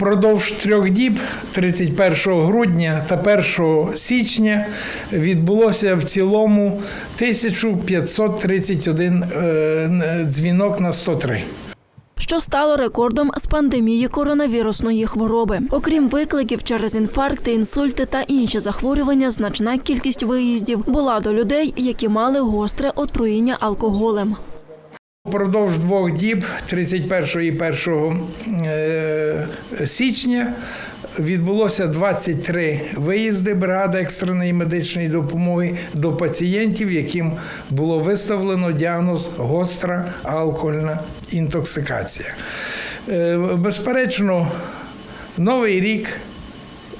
Продовж трьох діб, 31 грудня та 1 січня, відбулося в цілому 1531 е, дзвінок на 103. що стало рекордом з пандемії коронавірусної хвороби. Окрім викликів через інфаркти, інсульти та інші захворювання, значна кількість виїздів була до людей, які мали гостре отруєння алкоголем. Упродовж двох діб, 31 і 1 е, січня, відбулося 23 виїзди бригади екстреної медичної допомоги до пацієнтів, яким було виставлено діагноз гостра алкогольна інтоксикація. Е, Безперечно, новий рік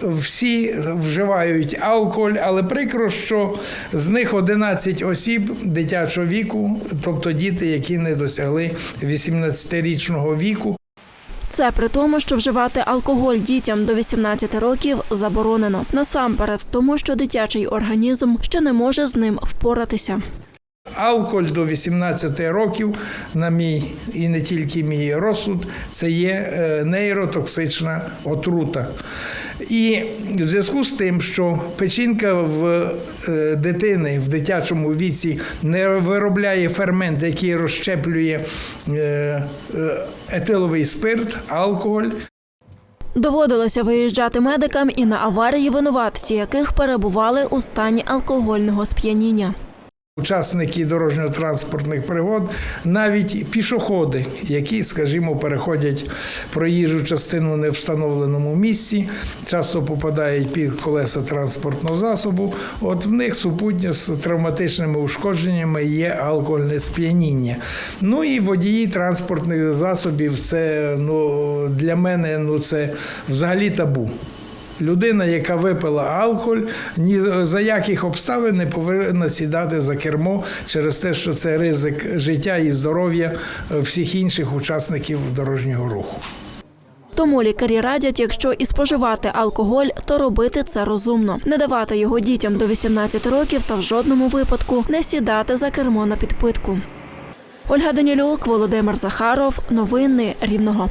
всі вживають алкоголь, але прикро, що з них 11 осіб дитячого віку, тобто діти, які не досягли 18-річного віку. Це при тому, що вживати алкоголь дітям до 18 років заборонено. Насамперед, тому що дитячий організм ще не може з ним впоратися. Алкоголь до 18 років, на мій і не тільки мій розсуд, це є е, нейротоксична отрута. І в зв'язку з тим, що печінка в е, дитини в дитячому віці не виробляє фермент, який розщеплює е, етиловий спирт, алкоголь, Доводилося виїжджати медикам і на аварії, винуватці яких перебували у стані алкогольного сп'яніння. Учасники дорожньо-транспортних пригод, навіть пішоходи, які, скажімо, переходять проїжджу частину в невстановленому місці, часто попадають під колеса транспортного засобу. От в них супутньо з травматичними ушкодженнями є алкогольне сп'яніння. Ну і водії транспортних засобів це ну, для мене ну, це взагалі табу. Людина, яка випила алкоголь, ні за яких обставин не повинна сідати за кермо через те, що це ризик життя і здоров'я е, всіх інших учасників дорожнього руху. Тому лікарі радять, якщо і споживати алкоголь, то робити це розумно, не давати його дітям до 18 років та в жодному випадку не сідати за кермо на підпитку. Ольга Данілюк, Володимир Захаров. Новини Рівного.